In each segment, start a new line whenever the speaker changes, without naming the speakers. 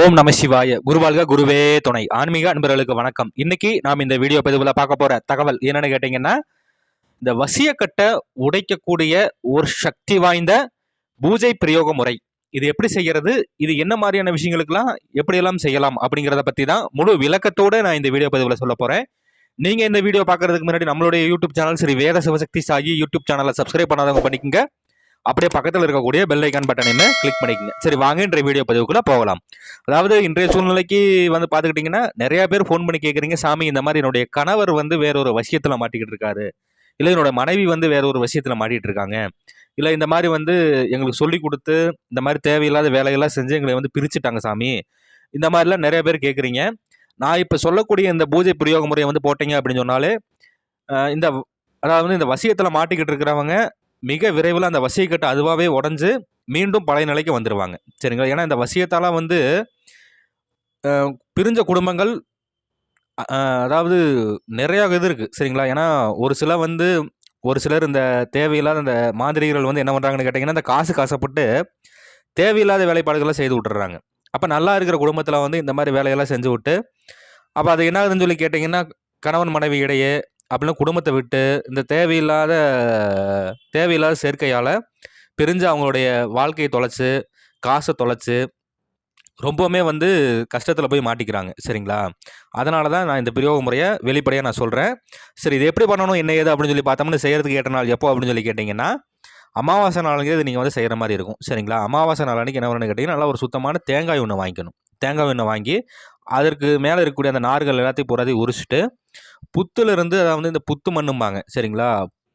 ஓம் நம சிவாய. குருவாழ்க குருவே துணை. ஆன்மீக அன்பர்களுக்கு வணக்கம். இன்னைக்கு நாம் இந்த வீடியோ பதிவில் பார்க்க போற தகவல் என்னன்னு கேட்டீங்கன்னா இந்த வசியக்கட்டை உடைக்கக்கூடிய ஒரு சக்தி வாய்ந்த பூஜை பிரயோக முறை. இது எப்படி செய்கிறது இது என்ன மாதிரியான விஷயங்களுக்கெல்லாம் எப்படியெல்லாம் செய்யலாம் அப்படிங்கிறத பற்றி தான் முழு விளக்கத்தோடு நான் இந்த வீடியோ பதிவில் சொல்ல போகிறேன் நீங்கள் இந்த வீடியோ பார்க்குறதுக்கு முன்னாடி நம்மளுடைய YouTube channel Sri Veda Sivasakthi Saagi YouTube சேனலை சப்ஸ்கிரைப் பண்ணாதவங்க பண்ணிக்கோங்க. அப்படியே பக்கத்தில் இருக்கக்கூடிய பெல் ஐக்கான் பட்டனையுமே கிளிக் பண்ணிக்கங்க. சரி வாங்க இன்றைய வீடியோ பதிவுக்குள்ளே போகலாம். அதாவது இன்றைய சூழ்நிலைக்கு வந்து பார்த்துக்கிட்டிங்கன்னா நிறையா பேர் ஃபோன் பண்ணி கேட்குறீங்க சாமி இந்த மாதிரி என்னுடைய கணவர் வந்து வேற ஒரு விஷயத்தில் மாட்டிக்கிட்டு இருக்காரு. இல்லை என்னோட மனைவி வந்து வேற ஒரு விஷயத்தில் மாட்டிகிட்டு இருக்காங்க. இல்லை இந்த மாதிரி வந்து எங்களுக்கு சொல்லி கொடுத்து இந்த மாதிரி தேவையில்லாத வேலையெல்லாம் செஞ்சு எங்களை வந்து பிரிச்சுட்டாங்க சாமி. இந்த மாதிரிலாம் நிறைய பேர் கேட்குறீங்க நான் இப்போ சொல்லக்கூடிய இந்த பூஜை பிரயோக முறையை வந்து போட்டீங்க அப்படின்னு சொன்னாலே இந்த அதாவது இந்த வசியத்தில் மாட்டிக்கிட்டு இருக்கிறவங்க மிக விரைவில் அந்த வசியக்கட்டு அதுவாகவே உடஞ்சு மீண்டும் பழைய நிலைக்கு வந்துடுவாங்க சரிங்களா? ஏன்னா இந்த வசியத்தால் வந்து பிரிஞ்ச குடும்பங்கள் அதாவது நிறையா இது இருக்குது சரிங்களா? ஏன்னா ஒரு சில வந்து ஒரு சிலர் இந்த தேவையில்லாத இந்த மாதிரிகள் வந்து என்ன பண்ணுறாங்கன்னு கேட்டிங்கன்னா இந்த காசு காசப்பட்டு தேவையில்லாத வேலைப்பாடுகளை செய்து விட்டுறாங்க. அப்போ நல்லா இருக்கிற குடும்பத்தில் வந்து இந்த மாதிரி வேலையெல்லாம் செஞ்சு விட்டு அப்போ அது என்ன ஆகுதுன்னு சொல்லி கேட்டிங்கன்னா கணவன் மனைவி இடையே அப்படின்னா குடும்பத்தை விட்டு இந்த தேவையில்லாத தேவையில்லாத சேர்க்கையால் பிரிஞ்சு அவங்களுடைய வாழ்க்கையை தொலைச்சி காசை தொலைச்சி ரொம்பவுமே வந்து கஷ்டத்தில் போய் மாட்டிக்கிறாங்க. சரிங்களா? அதனால தான் நான் இந்த பிரயோக முறையை வெளிப்படையாக நான் சொல்கிறேன் சரி இது எப்படி பண்ணணும்? என்ன ஏது? அப்படின்னு சொல்லி பார்த்தோம்னா செய்கிறதுக்கு ஏற்ற நாள் எப்போ? அப்படின்னு சொல்லி கேட்டிங்கன்னா அமாவாசை நாளுங்க இது நீங்கள் வந்து செய்கிற மாதிரி இருக்கும். சரிங்களா? அமாவாசை நாள் அன்றைக்கி என்ன பண்ணணும்னு கேட்டிங்கன்னா நல்லா ஒரு சுத்தமான தேங்காய் ஒன்று வாங்கிக்கணும். தேங்காய் ஒன்று வாங்கி அதற்கு மேலே இருக்கக்கூடிய அந்த நார்கள் எல்லாத்தையும் பூராதையும் உரிச்சிட்டு புத்துலேருந்து அதாவது இந்த புத்து மண்ணும்பாங்க சரிங்களா?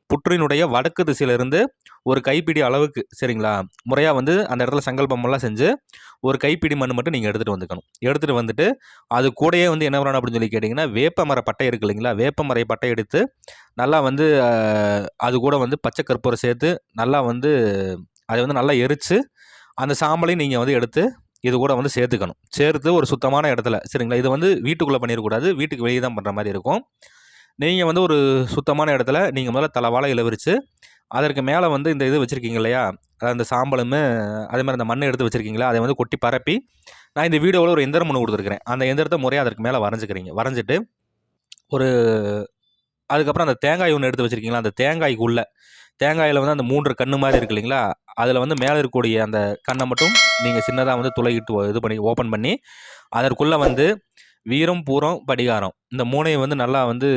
புற்றினுடைய வடக்கு திசையிலிருந்து ஒரு கைப்பிடி அளவுக்கு சரிங்களா? முறையாக வந்து அந்த இடத்துல சங்கல்பமெல்லாம் செஞ்சு ஒரு கைப்பிடி மண் மட்டும் நீங்கள் எடுத்துகிட்டு வந்துக்கணும். எடுத்துகிட்டு வந்துட்டு அது கூடயே வந்து என்ன பண்ணணும் அப்படின்னு சொல்லி கேட்டிங்கன்னா வேப்ப மர பட்டை இருக்கு இல்லைங்களா? வேப்ப மரை பட்டை எடுத்து நல்லா வந்து அது கூட வந்து பச்சை கற்பூரம் சேர்த்து நல்லா வந்து அதை வந்து நல்லா எரித்து அந்த சாம்பலையும் நீங்கள் வந்து எடுத்து இது கூட வந்து சேர்த்துக்கணும். சேர்த்து ஒரு சுத்தமான இடத்துல சரிங்களா? இது வந்து வீட்டுக்குள்ளே பண்ணிடக்கூடாது வீட்டுக்கு வெளியே தான் பண்ணுற மாதிரி இருக்கும். நீங்கள் வந்து ஒரு சுத்தமான இடத்துல நீங்கள் முதல்ல தலைவாழை இலை அதற்கு மேலே வந்து இந்த இது வச்சுருக்கீங்க இல்லையா? அதாவது இந்த அதே மாதிரி அந்த மண்ணை எடுத்து வச்சுருக்கீங்களா? அதை வந்து கொட்டி பரப்பி நான் இந்த வீடியோவில் ஒரு எந்திரம் ஒன்று கொடுத்துருக்குறேன். அந்த எந்திரத்தை முறையாக அதற்கு மேலே வரைஞ்சிக்கிறீங்க. வரைஞ்சிட்டு ஒரு அதுக்கப்புறம் அந்த தேங்காய் ஒன்று எடுத்து வச்சுருக்கீங்களா? அந்த தேங்காய்க்குள்ளே தேங்காயில் வந்து அந்த மூன்று கண்ணு மாதிரி இருக்கு இல்லைங்களா? அதில் வந்து மேலே இருக்கக்கூடிய அந்த கண்ணை மட்டும் நீங்கள் சின்னதாக வந்து துளையிட்டு இது பண்ணி ஓப்பன் பண்ணி அதற்குள்ளே வந்து வீரம் பூரம் படிகாரம் இந்த மூணையும் வந்து நல்லா வந்து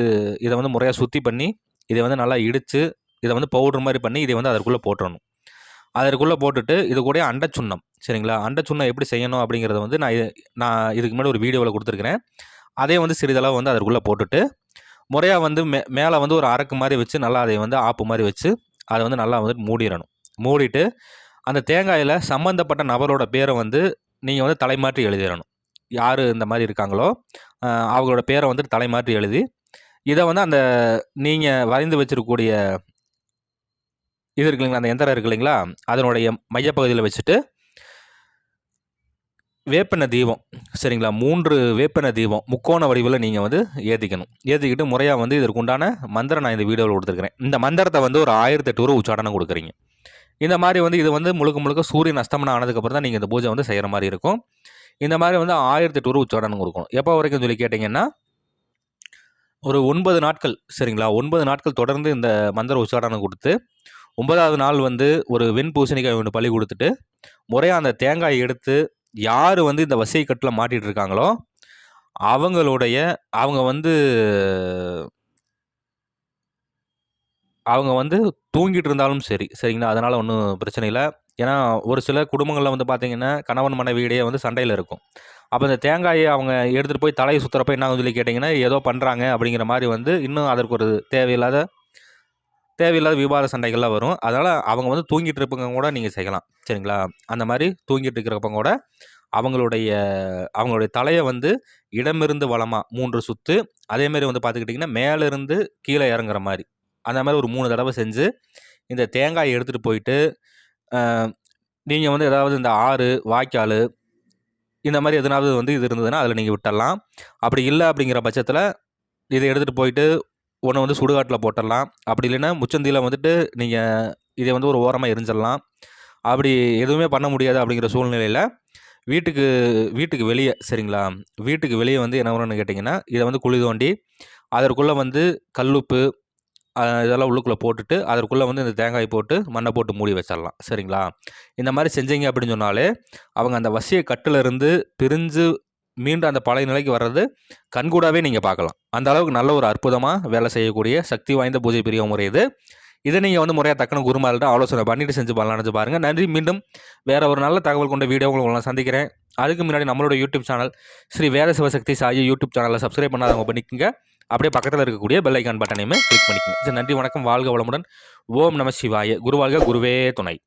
இதை வந்து முறையாக சுத்தி பண்ணி இதை வந்து நல்லா இடித்து இதை வந்து பவுடர் மாதிரி பண்ணி இதை வந்து அதற்குள்ளே போட்டுடணும் அதற்குள்ளே போட்டுட்டு இது கூட அண்டச்சுண்ணம் சரிங்களா? அண்டச்சுண்ணம் எப்படி செய்யணும் அப்படிங்கிறத வந்து நான் இது- நான் இதுக்கு முன்னாடி ஒரு வீடியோவில் கொடுத்துருக்குறேன். அதே வந்து சிறிதளவு வந்து அதற்குள்ளே போட்டுட்டு முறையாக வந்து மே மேலே வந்து ஒரு அரக்கு மாதிரி வச்சு நல்லா அதை வந்து ஆப்பு மாதிரி வச்சு அதை வந்து நல்லா வந்து மூடிடணும். மூடிட்டு அந்த தேங்காயில் சம்மந்தப்பட்ட நபரோட பேரை வந்து நீங்கள் வந்து தலைமாற்றி எழுதிடணும். யார் இந்த மாதிரி இருக்காங்களோ அவங்களோட பேரை வந்துட்டு தலைமாற்றி எழுதி இதை வந்து அந்த நீங்கள் வரைந்து வச்சிருக்கக்கூடிய இது இருக்கு இல்லைங்களா அந்த எந்திரம் இருக்கு இல்லைங்களா அதனுடைய மையப்பகுதியில் வச்சுட்டு வேப்பன தீபம் சரிங்களா மூன்று வேப்பன தீபம் முக்கோண வடிவில் நீங்கள் வந்து ஏற்றிக்கணும் ஏற்றிக்கிட்டு முறையாக வந்து இதற்கு உண்டான மந்திரம் நான் இந்த வீடியோவில் கொடுத்துருக்கிறேன். இந்த மந்திரத்தை வந்து ஒரு ஆயிரத்தி எட்டு ரூபா உச்சாடனம் கொடுக்குறீங்க. இந்த மாதிரி வந்து இது வந்து முழுக்க முழுக்க சூரியன் அஸ்தமனம் ஆனதுக்கப்புறம் தான் நீங்கள் இந்த பூஜை வந்து செய்கிற மாதிரி இருக்கும். இந்த மாதிரி வந்து ஆயிரத்தி எட்டு ரூபா கொடுக்கும் எப்போ வரைக்கும் சொல்லி கேட்டிங்கன்னா ஒரு ஒன்பது நாட்கள் சரிங்களா? ஒன்பது நாட்கள் தொடர்ந்து இந்த மந்திர உச்சாடனம் கொடுத்து ஒன்பதாவது நாள் வந்து ஒரு வெண் பூசணிக்காய் ஒன்று பழி கொடுத்துட்டு முறையாக அந்த தேங்காயை எடுத்து யார் வந்து இந்த வசதி கட்டில் மாட்டிகிட்டு இருக்காங்களோ அவங்களுடைய அவங்க வந்து அவங்க வந்து தூங்கிட்டு இருந்தாலும் சரி சரிங்களா? அதனால் ஒன்றும் பிரச்சனை இல்லை. ஏன்னா ஒரு சில குடும்பங்களில் வந்து பார்த்திங்கன்னா கணவன் மனைவியிடையே வந்து சண்டையில் இருக்கும். அப்போ இந்த தேங்காயை அவங்க எடுத்துகிட்டு போய் தலையை சுற்றுறப்ப என்ன சொல்லி கேட்டிங்கன்னா ஏதோ பண்ணுறாங்க அப்படிங்கிற மாதிரி வந்து இன்னும் அதற்கு ஒரு தேவையில்லாத தேவையில்லாத விவாத சண்டைகள்லாம் வரும். அதனால் அவங்க வந்து தூங்கிட்டு இருப்பவங்க கூட நீங்கள் செய்யலாம் சரிங்களா? அந்த மாதிரி தூங்கிட்டு இருக்கிறப்ப கூட அவங்களுடைய அவங்களுடைய தலையை வந்து இடமிருந்து வளமாக மூன்று சுற்று அதேமாரி வந்து பார்த்துக்கிட்டிங்கன்னா மேலேருந்து கீழே இறங்குற மாதிரி. அந்த மாதிரி ஒரு மூணு தடவை செஞ்சு இந்த தேங்காயை எடுத்துகிட்டு போயிட்டு நீங்கள் வந்து ஏதாவது இந்த ஆறு வாய்க்கால் இந்த மாதிரி எதனாவது வந்து இது இருந்ததுன்னா அதில் நீங்கள் விட்டுடலாம். அப்படி இல்லை அப்படிங்கிற பட்சத்தில் இதை எடுத்துகிட்டு போயிட்டு ஒன்று வந்து சுடுகாட்டில் போட்டுடலாம். அப்படி இல்லைன்னா முச்சந்தியில் வந்துட்டு நீங்கள் இதை வந்து ஒரு ஓரமாக எரிஞ்சிடலாம். அப்படி எதுவுமே பண்ண முடியாது அப்படிங்கிற சூழ்நிலையில் வீட்டுக்கு வீட்டுக்கு வெளியே சரிங்களா? வீட்டுக்கு வெளியே வந்து என்ன பண்ணணும்னு கேட்டிங்கன்னா இதை வந்து குழி தோண்டி அதற்குள்ளே வந்து கல்லுப்பு இதெல்லாம் உள்ளுக்குள்ளே போட்டுட்டு அதற்குள்ளே வந்து இந்த தேங்காய் போட்டு மண்ணை போட்டு மூடி வச்சிடலாம். சரிங்களா? இந்த மாதிரி செஞ்சீங்க அப்படின்னு சொன்னாலே அவங்க அந்த வசிய கட்டிலிருந்து பிரிஞ்சு மீண்டும் அந்த பழைய நிலைக்கு வர்றது கண்கூடாவே நீங்கள் பார்க்கலாம். அந்த அளவுக்கு நல்ல ஒரு அற்புதமாக வேலை செய்யக்கூடிய சக்தி வாய்ந்த பூஜை பிரிவு முறை இது. இதை நீங்கள் வந்து முறையாக தக்கன குருமாரிட்ட ஆலோசனை பண்ணிட்டு செஞ்சு பண்ணலான்னு பாருங்கள் நன்றி. மீண்டும் வேறு ஒரு நல்ல தகவல் கொண்ட வீடியோ உங்களை நான் சந்திக்கிறேன். அதுக்கு முன்னாடி நம்மளோட YouTube channel Shri Veda Sivashakti Sai YouTube சேனலை சப்ஸ்கிரைப் பண்ணாதவங்க பண்ணிக்கோங்க. அப்படியே பக்கத்தில் இருக்கக்கூடிய பெல் ஐக்கான் பட்டனையுமே கிளிக் பண்ணிக்கோங்க. நன்றி வணக்கம். வாழ்க வளமுடன். ஓம் நம சிவாய. குருவாழ்க குருவே துணை.